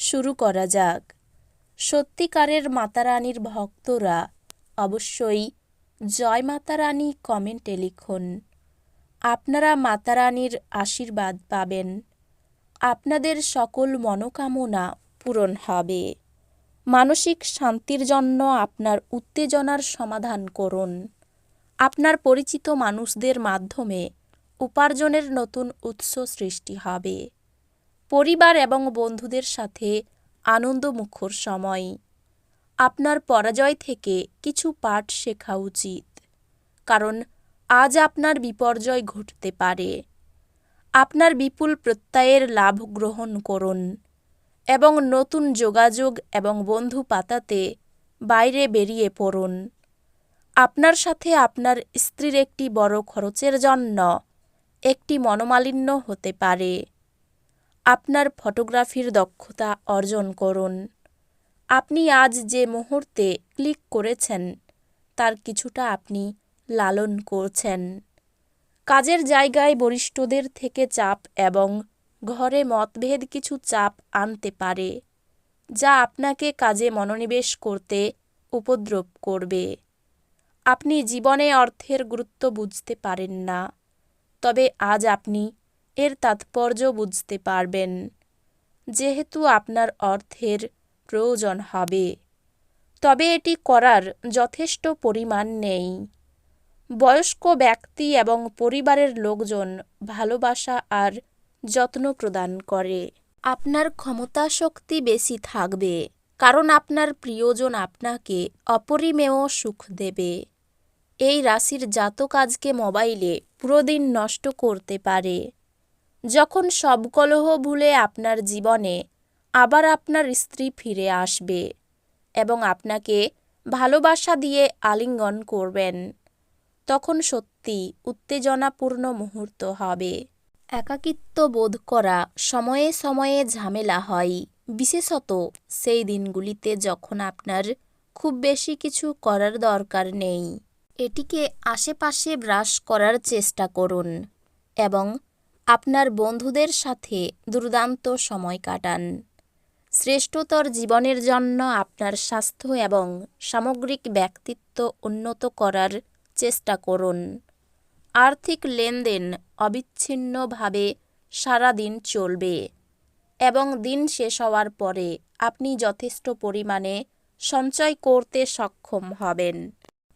শুরু করা যাক। সত্যিকারের মাতারানীর ভক্তরা অবশ্যই জয় মাতারানী কমেন্টে লিখুন। আপনারা মাতারানীর আশীর্বাদ পাবেন। আপনাদের সকল মনোকামনা পূরণ হবে। মানসিক শান্তির জন্য আপনার উত্তেজনার সমাধান করুন। আপনার পরিচিত মানুষদের মাধ্যমে উপার্জনের নতুন উৎস সৃষ্টি হবে। পরিবার এবং বন্ধুদের সাথে আনন্দমুখর সময়। আপনার পরাজয় থেকে কিছু পাঠ শেখা উচিত। কারণ আজ আপনার বিপর্যয় ঘটতে পারে। আপনার বিপুল প্রত্যয়ের লাভ গ্রহণ করুন এবং নতুন যোগাযোগ এবং বন্ধু পাতাতে বাইরে বেরিয়ে পড়ুন। আপনার সাথে আপনার স্ত্রীর একটি বড় খরচের জন্য একটি মনোমালিন্য হতে পারে। আপনার ফটোগ্রাফির দক্ষতা অর্জন করুন। আপনি আজ যে মুহূর্তে ক্লিক করেছেন, তার কিছুটা আপনি লালন করছেন। কাজের জায়গায় বরিষ্ঠদের থেকে চাপ এবং ঘরে মতভেদ কিছু চাপ আনতে পারে, যা আপনাকে কাজে মনোনিবেশ করতে উপদ্রব করবে। আপনি জীবনে অর্থের গুরুত্ব বুঝতে পারেন না, তবে আজ আপনি এর তাৎপর্য বুঝতে পারবেন। যেহেতু আপনার অর্থের প্রয়োজন হবে, তবে এটি করার যথেষ্ট পরিমাণ নেই। বয়স্ক ব্যক্তি এবং পরিবারের লোকজন ভালোবাসা আর যত্ন প্রদান করে। আপনার ক্ষমতা শক্তি বেশি থাকবে, কারণ আপনার প্রিয়জন আপনাকে অপরিমেয় সুখ দেবে। এই রাশির জাতক আজকে মোবাইলে পুরো দিন নষ্ট করতে পারে। যখন সব কলহ ভুলে আপনার জীবনে আবার আপনার স্ত্রী ফিরে আসবে এবং আপনাকে ভালোবাসা দিয়ে আলিঙ্গন করবেন, তখন সত্যি উত্তেজনাপূর্ণ মুহূর্ত হবে। একাকিত্ব বোধ করা, সময়ে সময়ে ঝামেলা হয়। বিশেষত সেই দিনগুলিতে যখন আপনার খুব বেশি কিছু করার দরকার নেই। এটিকে আশেপাশে ব্রাশ করার চেষ্টা করুন এবং আপনার বন্ধুদের সাথে দুর্দান্ত সময় কাটান। শ্রেষ্ঠতর জীবনের জন্য আপনার স্বাস্থ্য এবং সামগ্রিক ব্যক্তিত্ব উন্নত করার চেষ্টা করুন। আর্থিক লেনদেন অবিচ্ছিন্নভাবে সারা দিন চলবে এবং দিন শেষ হওয়ার পরে আপনি যথেষ্ট পরিমাণে সঞ্চয় করতে সক্ষম হবেন।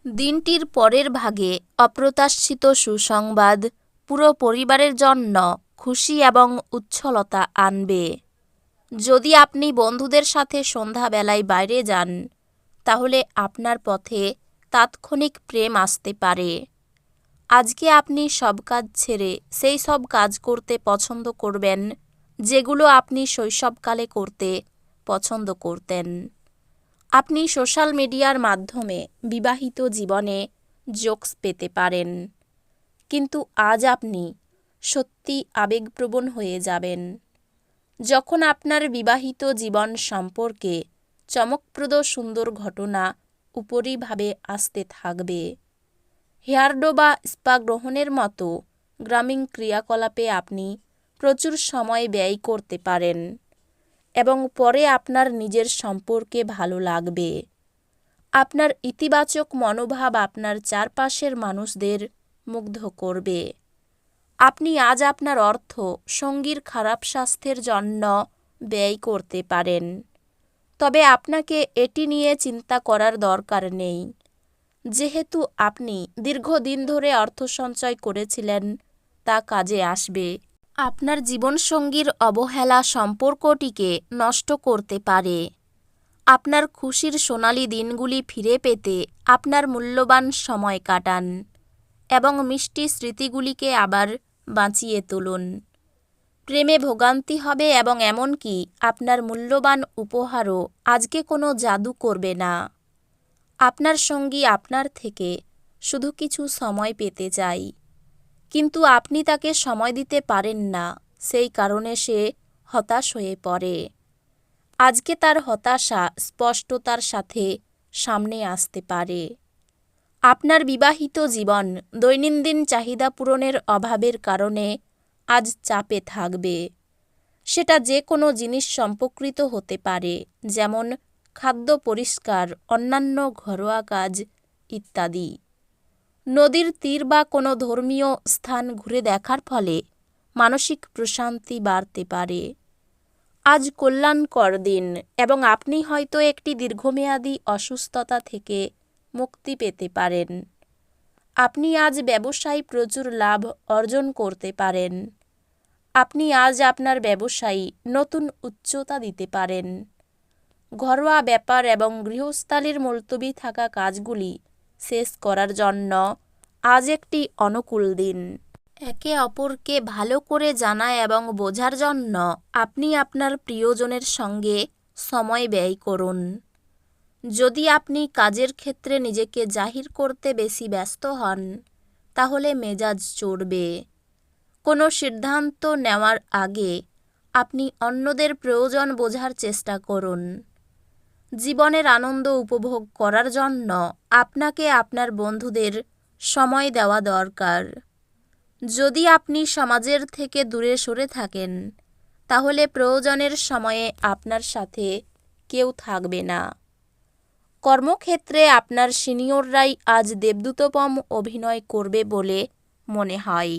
দিনটির পরের ভাগে অপ্রত্যাশিত সুসংবাদ পুরো পরিবারের জন্য খুশি এবং উচ্ছলতা আনবে। যদি আপনি বন্ধুদের সাথে সন্ধ্যাবেলায় বাইরে যান, তাহলে আপনার পথে তাৎক্ষণিক প্রেম আসতে পারে। আজকে আপনি সব কাজ ছেড়ে সেই সব কাজ করতে পছন্দ করবেন, যেগুলো আপনি শৈশবকালে করতে পছন্দ করতেন। আপনি সোশ্যাল মিডিয়ার মাধ্যমে বিবাহিত জীবনে জোকস পেতে পারেন। কিন্তু আজ আপনি সত্যি আবেগপ্রবণ হয়ে যাবেন। যখন আপনার বিবাহিত জীবন সম্পর্কে চমকপ্রদ সুন্দর ঘটনা উপরিভাবে আসতে থাকবে। হেয়ারডো বা স্পা গ্রহণের মতো গ্রামীণ ক্রিয়াকলাপে আপনি প্রচুর সময় ব্যয় করতে পারেন এবং পরে আপনার নিজের সম্পর্কে ভালো লাগবে। আপনার ইতিবাচক মনোভাব আপনার চারপাশের মানুষদের মুগ্ধ করবে। আপনি আজ আপনার অর্থ সঙ্গীর খারাপ স্বাস্থ্যের জন্য ব্যয় করতে পারেন। তবে আপনাকে এটি নিয়ে চিন্তা করার দরকার নেই। যেহেতু আপনি দীর্ঘদিন ধরে অর্থ সঞ্চয় করেছিলেন, তা কাজে আসবে। আপনার জীবনসঙ্গীর অবহেলা সম্পর্কটিকে নষ্ট করতে পারে। আপনার খুশির সোনালি দিনগুলি ফিরে পেতে আপনার মূল্যবান সময় কাটান। এবং মিষ্টি স্মৃতিগুলিকে আবার বাঁচিয়ে তুলুন। প্রেমে ভোগান্তি হবে এবং এমনকি আপনার মূল্যবান উপহারও আজকে কোনো জাদু করবে না। আপনার সঙ্গী আপনার থেকে শুধু কিছু সময় পেতে চাই। কিন্তু আপনি তাকে সময় দিতে পারেন না, সেই কারণে সে হতাশ হয়ে পড়ে। আজকে তার হতাশা স্পষ্টতার সাথে সামনে আসতে পারে। আপনার বিবাহিত জীবন দৈনন্দিন চাহিদা পূরণের অভাবের কারণে আজ চাপে থাকবে। সেটা যে কোনো জিনিস সম্পর্কিত হতে পারে, যেমন খাদ্য পরিষ্কার, অন্যান্য ঘরোয়া কাজ ইত্যাদি। নদীর তীর বা কোনো ধর্মীয় স্থান ঘুরে দেখার ফলে মানসিক প্রশান্তি বাড়তে পারে। আজ কল্যাণকর দিন এবং আপনি হয়তো একটি দীর্ঘমেয়াদী অসুস্থতা থেকে মুক্তি পেতে পারেন। আপনি আজ ব্যবসায় প্রচুর লাভ অর্জন করতে পারেন। আপনি আজ আপনার ব্যবসায়ী নতুন উচ্চতা দিতে পারেন। ঘরোয়া ব্যাপার এবং গৃহস্থালির মুলতবি থাকা কাজগুলি শেষ করার জন্য আজ একটি অনুকূল দিন। একে অপরকে ভালো করে জানা এবং বোঝার জন্য আপনি আপনার প্রিয়জনের সঙ্গে সময় ব্যয় করুন। যদি আপনি কাজের ক্ষেত্রে নিজেকে জাহির করতে বেশি ব্যস্ত হন, তাহলে মেজাজ চড়বে। কোনো সিদ্ধান্ত নেওয়ার আগে আপনি অন্যদের প্রয়োজন বোঝার চেষ্টা করুন। জীবনের আনন্দ উপভোগ করার জন্য আপনাকে আপনার বন্ধুদের সময় দেওয়া দরকার। যদি আপনি সমাজের থেকে দূরে সরে থাকেন, তাহলে প্রয়োজনের সময়ে আপনার সাথে কেউ থাকবে না। কর্মক্ষেত্রে আপনার সিনিয়ররাই আজ দেবদূতপম অভিনয় করবে বলে মনে হয়।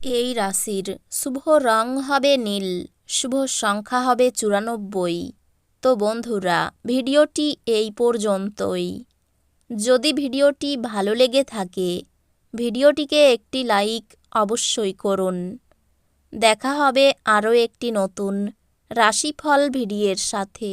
এই রাশির শুভ রং হবে নীল, শুভ সংখ্যা হবে চুরানব্বই। তো বন্ধুরা, ভিডিওটি এই পর্যন্তই। যদি ভিডিওটি ভালো লেগে থাকে, ভিডিওটিকে একটি লাইক অবশ্যই করুন। দেখা হবে আরও একটি নতুন রাশিফল ভিডিওর সাথে।